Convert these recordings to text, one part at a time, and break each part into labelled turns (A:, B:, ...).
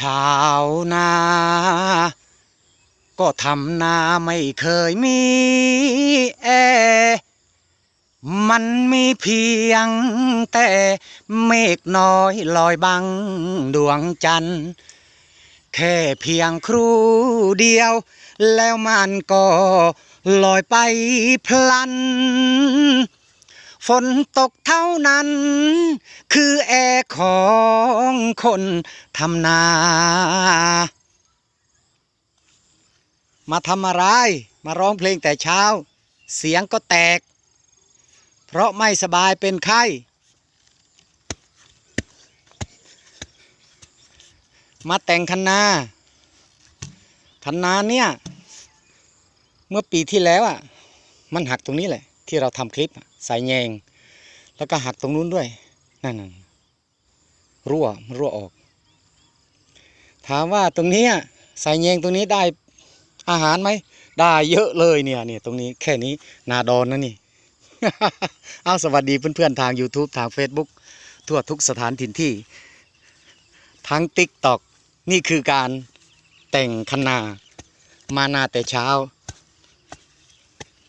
A: ชาวนา ก็ทำนาไม่เคยมีแอ มันมีเพียงแต่เมฆน้อยลอยบังดวงจันทร์ แค่เพียงครู่เดียว แล้วมันก็ลอยไปพลัน ฝนตกเท่านั้น คือแอร์ของคนทำนา มาทำอะไรมาร้องเพลงแต่เช้า เสียงก็แตก เพราะไม่สบายเป็นไข้ มาแต่งคันนาคันนาเนี่ย เมื่อปีที่แล้วอะ มันหักตรงนี้แหละ ที่เราทำคลิปสายแยง แล้วก็หักตรงนู้นด้วย นั่นรั่วมันรั่วออก ถามว่าตรงนี้สายแยงตรงนี้ได้อาหารไหมได้เยอะเลยเนี่ยเนี่ยตรงนี้แค่นี้นาดอนนะนี่ เอาสวัสดีเพื่อนๆทาง YouTube ทาง Facebook ทั่วทุกสถานถิ่นที่ ทั้ง TikTok นี่คือการแต่งคันนา มานาแต่เช้า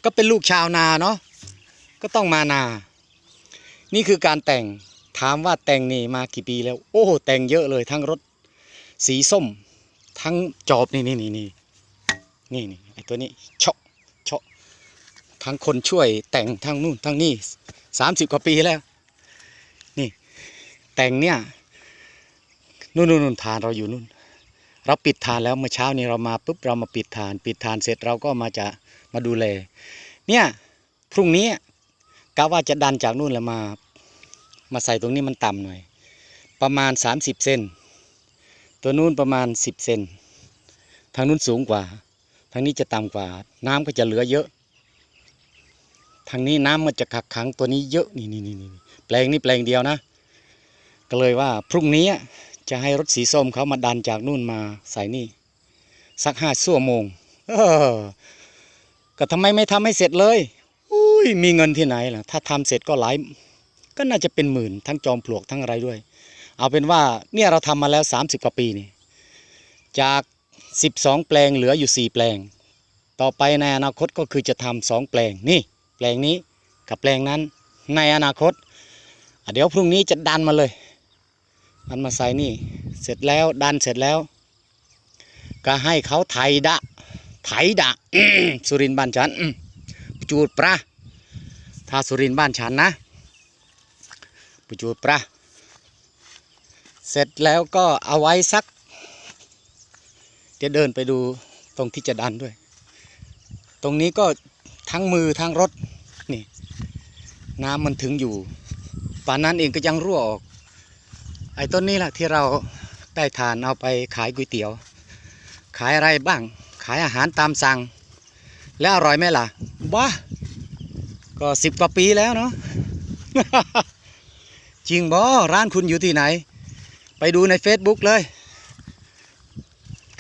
A: ก็เป็นลูกชาวนาเนาะ ก็ต้องมานา นี่คือการแต่งถามว่าแต่งนี่มากี่ปีแล้ว โอ้แต่งเยอะเลยทั้งรถสีส้ม ทั้งจอบนี่นี่นี่นี่นี่นี่ไอตัวนี้ชาะชาะทั้งคนช่วยแต่งทั้งนู่นทั้งนี่สามสิบกว่าปีแล้ว นี่ แต่งเนี่ยนู่นนู่นทานเราอยู่นู่นเราปิดทานแล้วเมื่อเช้านี้เรามาปุ๊บเรามาปิดทาน ปิดทานเสร็จเราก็มาจะมาดูแล เนี่ยพรุ่งนี้ กะว่าจะดันจากนู่นแล้วมา มาใส่ตรงนี้มันต่ำหน่อย ประมาณ 30 เซนตัวนู้นประมาณ 10 เซนทางนู้นสูงกว่า ทางนี้จะต่ำกว่า น้ำก็จะเหลือเยอะ ทางนี้น้ำมันจะขักขังตัวนี้เยอะนี่นี่นี่แปลงนี้แปลงเดียวนะ ก็เลยว่าพรุ่งนี้จะให้รถสีส้มเขามาดันจากนู่นมาใส่นี่ สักห้าชั่วโมงก็ทำไมไม่ทำให้เสร็จเลย ยมีเงินที่ไหนล่ะ ถ้าทำเสร็จก็หลาย ก็น่าจะเป็นหมื่นทั้งจอมปลวกทั้งอะไรด้วย เอาเป็นว่าเนี่ยเราทำมาแล้ว 30 กว่าปีนี่ จาก 12 แปลงเหลืออยู่ 4 แปลง ต่อไปในอนาคตก็คือจะทำสองแปลงนี่ แปลงนี้กับแปลงนั้น ในอนาคต เดี๋ยวพรุ่งนี้จะดันมาเลยดันมาใส่นี่ เสร็จแล้วดันเสร็จแล้ว ก็ให้เขาไถดะไถดะสุรินทร์บ้านฉันจูดปลาาสุรินบ้านฉันนะปจูปลาเสร็จแล้วก็เอาไว้สัก เดี๋ยวเดินไปดูตรงที่จะดันด้วย ตรงนี้ก็ทั้งมือทั้งรถนี่ น้ำมันถึงอยู่ป่านนั้นเองก็ยังรั่วออก ไอ้ต้นนี้แหละที่เราได้ทานเอาไปขายก๋วยเตี๋ยว ขายอะไรบ้าง ขายอาหารตามสั่ง แล้วอร่อยไหมล่ะบ้า ก็สิบกว่าปีแล้วเนาะจริงบอร้านคุณอยู่ที่ไหน ไปดูใน Facebook เลย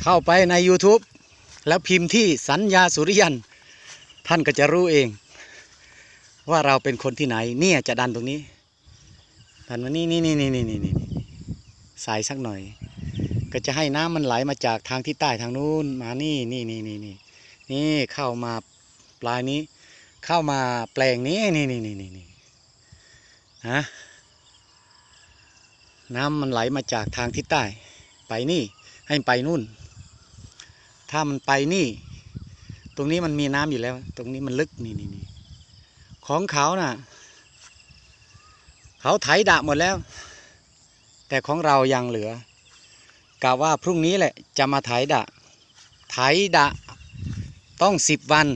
A: เข้าไปใน YouTube แล้วพิมพ์ที่สัญญาสุริยัน ท่านก็จะรู้เอง ว่าเราเป็นคนที่ไหน เนี่ยจะดันตรงนี้ดันมานี่นี่นี่นี่นี่นี่นี่ใส่สักหน่อย ก็จะให้น้ำมันไหลมาจากทางที่ใต้ทางนู้นมานี่นี่นี่นี่นี่นี่เข้ามาปลายนี้ เข้ามาแปลงนี้นี่นี่นี่นี่นี่ฮะน้ำมันไหลมาจากทางทิศใต้ ไปนี่ให้ไปนู่น ถ้ามันไปนี่ ตรงนี้มันมีน้ำอยู่แล้ว ตรงนี้มันลึกนี่นี่นี่ของเขาน่ะ เขาไถดะหมดแล้ว แต่ของเรายังเหลือกะว่าพรุ่งนี้แหละจะมาไถดะ ไถดะต้องสิบวัน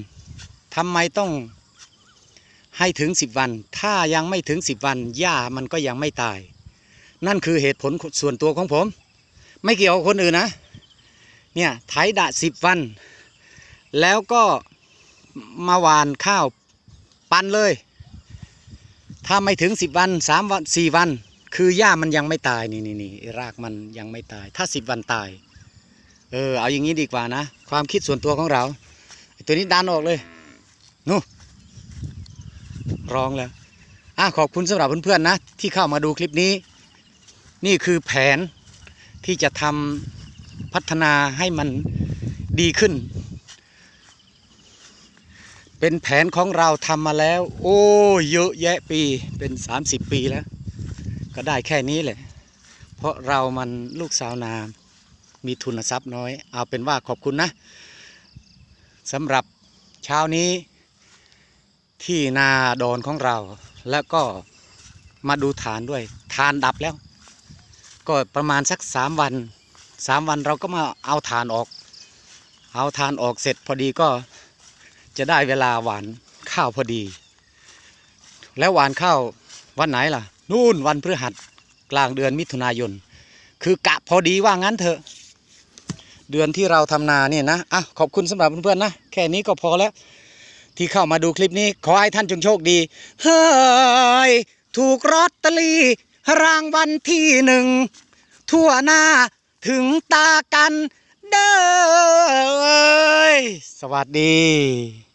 A: ทำไมต้อง ให้ถึงสิบวัน ถ้ายังไม่ถึงสิบวันหญ้ามันก็ยังไม่ตาย นั่นคือเหตุผลส่วนตัวของผม ไม่เกี่ยวกับคนอื่นนะ เนี่ยไถดะสิบวัน แล้วก็มาหวานข้าวปันเลย ถ้าไม่ถึงสิบวันสามวันสี่วัน คือหญ้ามันยังไม่ตายนี่นี่นี่รากมันยังไม่ตาย ถ้าสิบวันตาย เออเอาอย่างนี้ดีกว่านะ ความคิดส่วนตัวของเรา ตัวนี้ดันออกเลยนู่น ร้องแล้วอะขอบคุณสำหรับเพื่อนๆนะ ที่เข้ามาดูคลิปนี้ นี่คือแผนที่จะทพัฒนาให้มันดีขึ้น เป็นแผนของเราทำมาแล้ว โอ้เยอะแยะปีเป็น 30 ปีแล้ว ก็ได้แค่นี้แหละ เพราะเรามันลูกสาวนามีทุนทรัพย์น้อย เอาเป็นว่าขอบคุณนะสำหรับเช้านี้ ที่นาดอนของเรา แล้วก็มาดูฐานด้วยฐานดับแล้ว ก็ประมาณสักสามวันสามวันเราก็มาเอาฐานออก เอาฐานออกเสร็จพอดีก็จะได้เวลาหวานข้าวพอดี แล้วหวานข้าววันไหนล่ะ นู่นวันพฤหัสกลางเดือนมิถุนายน คือกะพอดีว่างั้นเถอะ เดือนที่เราทำนาเนี่ยนะอะขอบคุณสำหรับเพื่อนๆนะ แค่นี้ก็พอแล้ว ที่เข้ามาดูคลิปนี้ขอให้ท่านจงโชคดี เฮ้ย ถูกรอตเตอรี่รางวัลที่หนึ่ง ทั่วหน้าถึงตากันเด้อสวัสดี